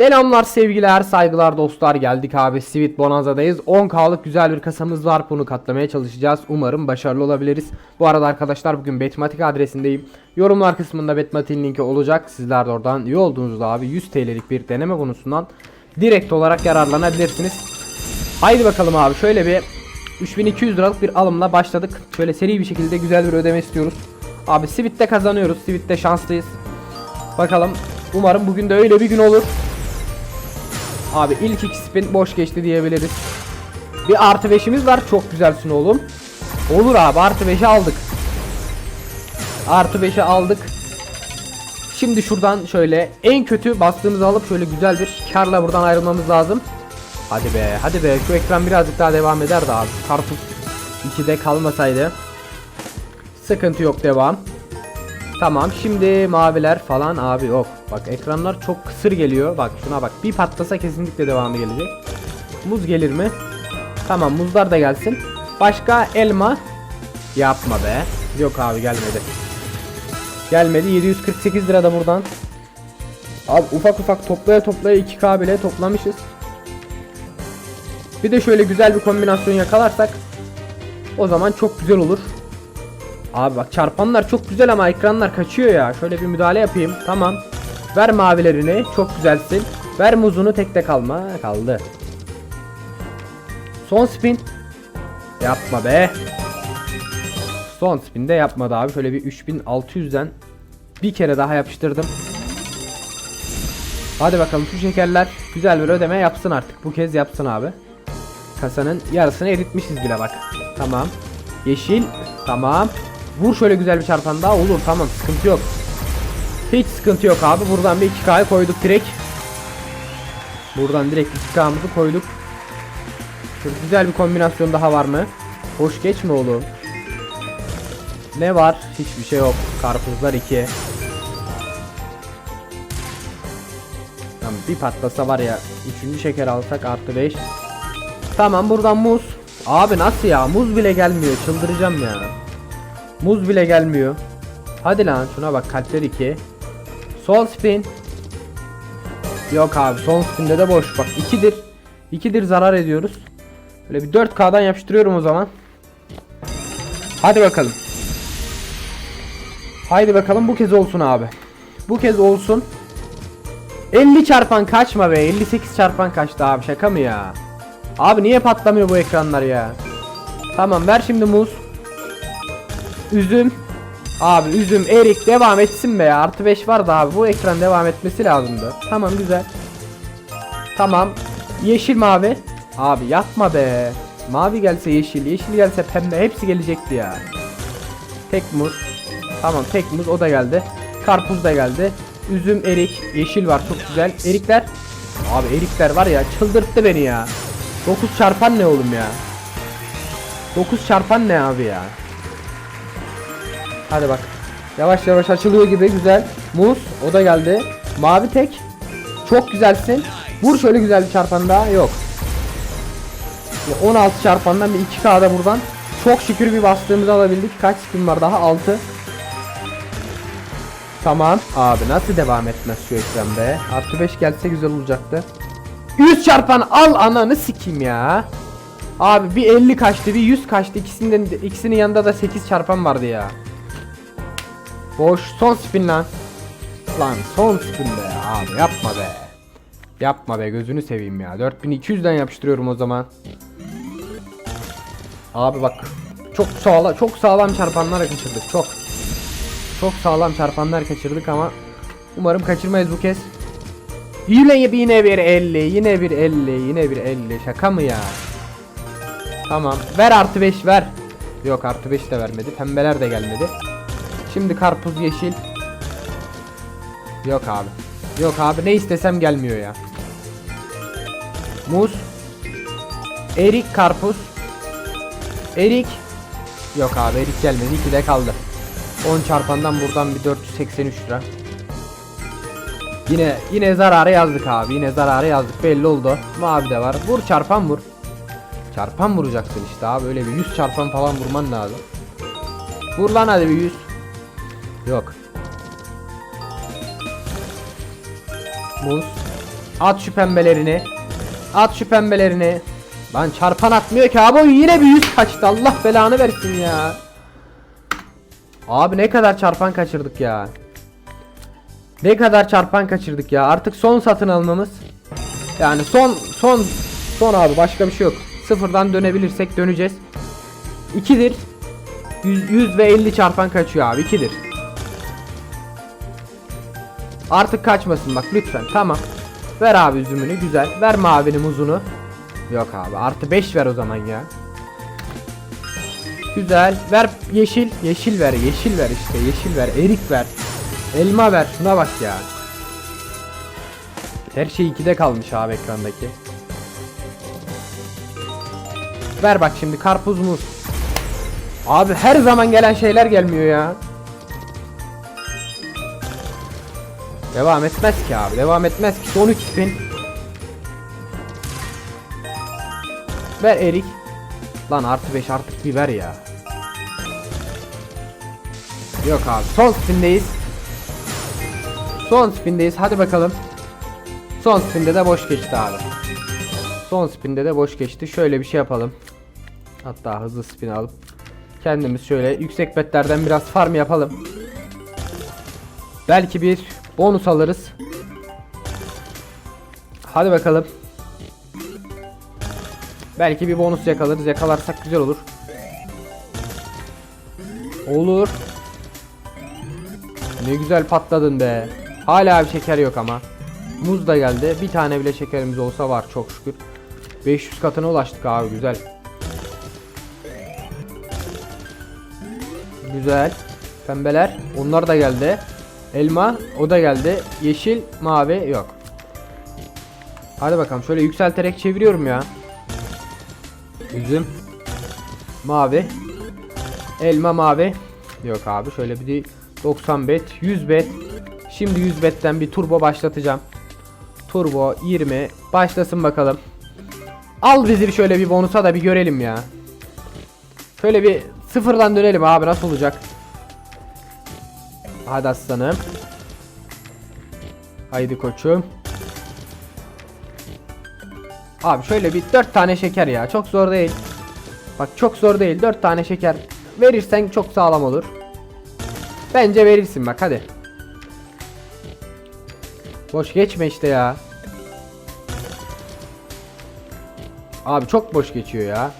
Selamlar sevgiler saygılar dostlar. Geldik abi Sweet Bonanza'dayız. 10k'lık güzel bir kasamız var. Bunu katlamaya çalışacağız. Umarım başarılı olabiliriz. Bu arada arkadaşlar bugün Betmatik adresindeyim. Yorumlar kısmında Betmatik'in linki olacak. Sizler de oradan iyi olduğunuzda abi 100 TL'lik bir deneme bonusundan direkt olarak yararlanabilirsiniz. Haydi bakalım abi şöyle bir 3200 liralık bir alımla başladık. Şöyle seri bir şekilde güzel bir ödeme istiyoruz. Abi Sweet'te kazanıyoruz. Sweet'te şanslıyız. Bakalım umarım bugün de öyle bir gün olur Abi ilk iki spin boş geçti diyebiliriz. Bir artı 5'imiz var. Çok güzelsin oğlum. Olur abi artı 5'i aldık. Artı 5'i aldık. Şimdi şuradan şöyle en kötü bastığımızı alıp şöyle güzel bir karla buradan ayrılmamız lazım. Hadi be hadi be şu ekran birazcık daha devam ederdi abi. Karpuz 2'de kalmasaydı. Sıkıntı yok devam. Tamam şimdi maviler falan abi yok. Bak ekranlar çok kısır geliyor. Bak şuna bak. Bir patlasa kesinlikle devamı gelecek. Muz gelir mi? Tamam muzlar da gelsin. Başka elma. Yapma be. Yok abi gelmedi. Gelmedi. 748 lira da buradan. Abi ufak ufak toplaya toplaya 2K bile toplamışız. Bir de şöyle güzel bir kombinasyon yakalarsak o zaman çok güzel olur. Abi bak çarpanlar çok güzel ama ekranlar kaçıyor ya. Şöyle bir müdahale yapayım. Tamam. Ver mavilerini. Çok güzelsin. Ver muzunu tek tek alma. Kaldı. Son spin. Yapma be. Son spinde yapmadı abi. Şöyle bir 3600'den bir kere daha yapıştırdım. Hadi bakalım şu şekerler güzel bir ödeme yapsın artık. Bu kez yapsın abi. Kasanın yarısını eritmişiz bile bak. Tamam. Yeşil. Tamam. Vur şöyle güzel bir çarpan daha olur tamam sıkıntı yok. Hiç sıkıntı yok abi buradan bir 2K'yı koyduk direkt. Buradan direkt 2K'mızı koyduk. Şöyle güzel bir kombinasyon daha var mı? Hoş geç mi oğlum? Ne var? Hiçbir şey yok. Karpuzlar 2. Tamam bir patlasa var ya. Üçüncü şeker alsak artı 5. Tamam buradan muz. Abi nasıl ya? Muz bile gelmiyor. Çıldıracağım ya. Muz bile gelmiyor. Hadi lan şuna bak kalpler 2. Sol spin. Yok abi son spinde de boş bak 2'dir. 2'dir zarar ediyoruz. Böyle bir 4K'dan yapıştırıyorum o zaman. Hadi bakalım. Haydi bakalım bu kez olsun abi. Bu kez olsun. 50 çarpan kaçma be. 58 çarpan kaçtı abi şaka mı ya? Abi niye patlamıyor bu ekranlar ya? Tamam ver şimdi muz. Üzüm. Abi üzüm, erik devam etsin be ya. Artı 5 var da abi bu ekran devam etmesi lazımdı. Tamam güzel. Tamam. Yeşil mavi. Abi yapma be. Mavi gelse yeşil, yeşil gelse pembe hepsi gelecekti ya. Tek muz. Tamam tek muz o da geldi. Karpuz da geldi. Üzüm, erik, yeşil var çok güzel. Erikler. Abi erikler var ya çıldırttı beni ya. 9 çarpan ne oğlum ya? 9 çarpan ne abi ya? Hadi bak. Yavaş yavaş açılıyor gibi güzel. Muz o da geldi. Mavi tek. Çok güzelsin. Vur şöyle güzel bir çarpan daha. Yok. Ya 16 çarpandan bir 2K'da buradan. Çok şükür bir bastığımızı alabildik. Kaç spin var daha? 6. Tamam. Abi nasıl devam etmez şu ekran be? Artı 5 gelse güzel olacaktı. 100 çarpan al ananı sikeyim ya. Abi bir 50 kaçtı bir 100 kaçtı ikisinden ikisinin yanında da 8 çarpan vardı ya. Boş son spin lan. Lan son spin be abi yapma be. Yapma be gözünü seveyim ya. 4200'den yapıştırıyorum o zaman. Abi bak çok sağlam çok sağlam çarpanlar kaçırdık çok. Çok sağlam çarpanlar kaçırdık ama umarım kaçırmayız bu kez. Yine yine bir 50 yine bir 50 yine bir 50 şaka mı ya? Tamam ver artı 5 ver. Yok artı 5 de vermedi pembeler de gelmedi. Şimdi karpuz yeşil. Yok abi. Yok abi ne istesem gelmiyor ya. Muz. Erik karpuz. Erik. Yok abi erik gelmedi. 2 de kaldı. 10 çarpandan buradan bir 483 lira. Yine yine zararı yazdık abi. Yine zararı yazdık. Belli oldu. Mavi de var. Vur çarpan vur. Çarpan vuracaksın işte abi. Öyle bir 100 çarpan falan vurman lazım. Vur lan hadi bir 100. Yok. Muz. At şu pembelerini. At şu pembelerini. Lan çarpan atmıyor ki abi oyun yine bir yüz kaçtı. Allah belanı versin ya. Abi ne kadar çarpan kaçırdık ya. Ne kadar çarpan kaçırdık ya. Artık son satın almamız. Yani son son son abi başka bir şey yok. Sıfırdan dönebilirsek döneceğiz. 2'dir. 100, 100 ve 50 çarpan kaçıyor abi 2'dir. Artık kaçmasın bak lütfen tamam. Ver abi üzümünü güzel. Ver mavinin muzunu. Yok abi artı 5 ver o zaman ya. Güzel. Ver yeşil. Yeşil ver. Yeşil ver işte. Yeşil ver. Erik ver. Elma ver. Şuna bak ya. Her şey 2'de kalmış abi ekrandaki. Ver bak şimdi karpuz muz. Abi her zaman gelen şeyler gelmiyor ya. Devam etmez ki abi. Devam etmez ki. Son 3 spin. Ver erik. Lan artı 5 artık bir ver ya. Yok abi. Son spindeyiz. Son spindeyiz. Hadi bakalım. Son spinde de boş geçti abi. Son spinde de boş geçti. Şöyle bir şey yapalım. Hatta hızlı spin alıp kendimiz şöyle yüksek betlerden biraz farm yapalım. Belki bir bonus alırız. Hadi bakalım. Belki bir bonus yakalarız. Yakalarsak güzel olur. Olur. Ne güzel patladın be. Hala bir şeker yok ama. Muz da geldi. Bir tane bile şekerimiz olsa var çok şükür. 500 katına ulaştık abi güzel. Güzel. Pembeler. Onlar da geldi. Elma. O da geldi. Yeşil. Mavi. Yok. Hadi bakalım. Şöyle yükselterek çeviriyorum ya. Üzüm. Mavi. Elma mavi. Yok abi. Şöyle bir 90 bet. 100 bet. Şimdi 100 betten bir turbo başlatacağım. Turbo 20. Başlasın bakalım. Al bizi şöyle bir bonusa da bir görelim ya. Şöyle bir sıfırdan dönelim abi nasıl olacak? Hadi aslanım. Haydi koçum. Abi şöyle bir 4 tane şeker ya. Çok zor değil. Bak çok zor değil. 4 tane şeker verirsen çok sağlam olur. Bence verirsin bak hadi. Boş geçme işte ya. Abi çok boş geçiyor ya.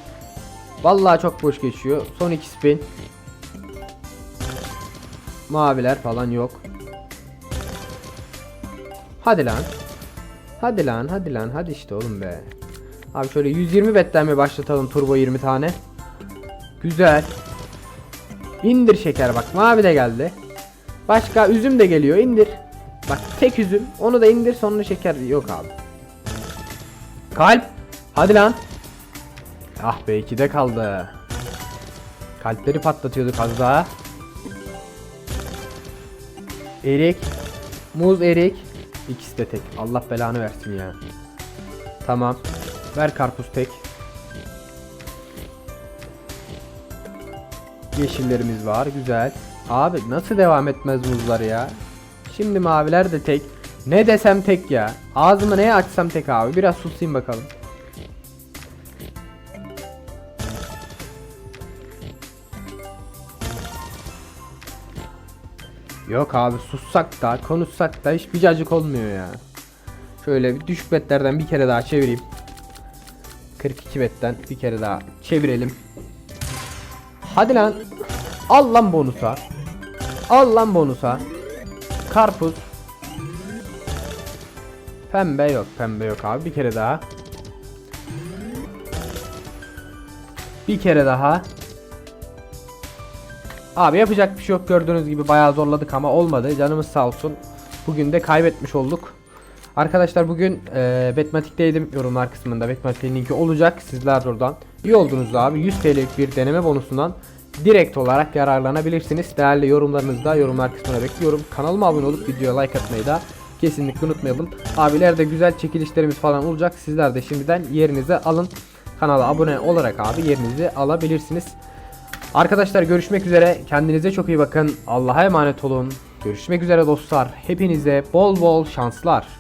Vallahi çok boş geçiyor. Son iki spin. Maviler falan yok. Hadi lan. Hadi lan hadi lan hadi işte oğlum be. Abi şöyle 120 betten mi başlatalım turbo 20 tane. Güzel. İndir şeker bak mavi de geldi. Başka üzüm de geliyor indir. Bak tek üzüm onu da indir sonra şeker yok abi. Kalp. Hadi lan. Ah be 2'de kaldı. Kalpleri patlatıyorduk az daha. Erik. Muz erik. İkisi de tek. Allah belanı versin ya. Tamam. Ver karpuz tek. Yeşillerimiz var. Güzel. Abi nasıl devam etmez muzlar ya? Şimdi maviler de tek. Ne desem tek ya. Ağzımı neye açsam tek abi. Biraz susayım bakalım. Yok abi sussak da konuşsak da hiçbir cacık olmuyor ya. Şöyle bir düşük betlerden bir kere daha çevireyim. 42 betten bir kere daha çevirelim. Hadi lan. Al lan bonusa. Al lan bonusa. Karpuz. Pembe yok. Pembe yok abi. Bir kere daha. Bir kere daha. Abi yapacak bir şey yok gördüğünüz gibi bayağı zorladık ama olmadı. Canımız sağ olsun. Bugün de kaybetmiş olduk. Arkadaşlar bugün e, Betmatik'teydim. Yorumlar kısmında Betmatik'in linki olacak. Sizler de oradan iyi oldunuz abi. 100 TL'lik bir deneme bonusundan direkt olarak yararlanabilirsiniz. Değerli yorumlarınızı da yorumlar kısmına bekliyorum. Kanalıma abone olup videoya like atmayı da kesinlikle unutmayalım. Abilerde güzel çekilişlerimiz falan olacak. Sizler de şimdiden yerinize alın. Kanala abone olarak abi yerinizi alabilirsiniz. Arkadaşlar görüşmek üzere. Kendinize çok iyi bakın. Allah'a emanet olun. Görüşmek üzere dostlar. Hepinize bol bol şanslar.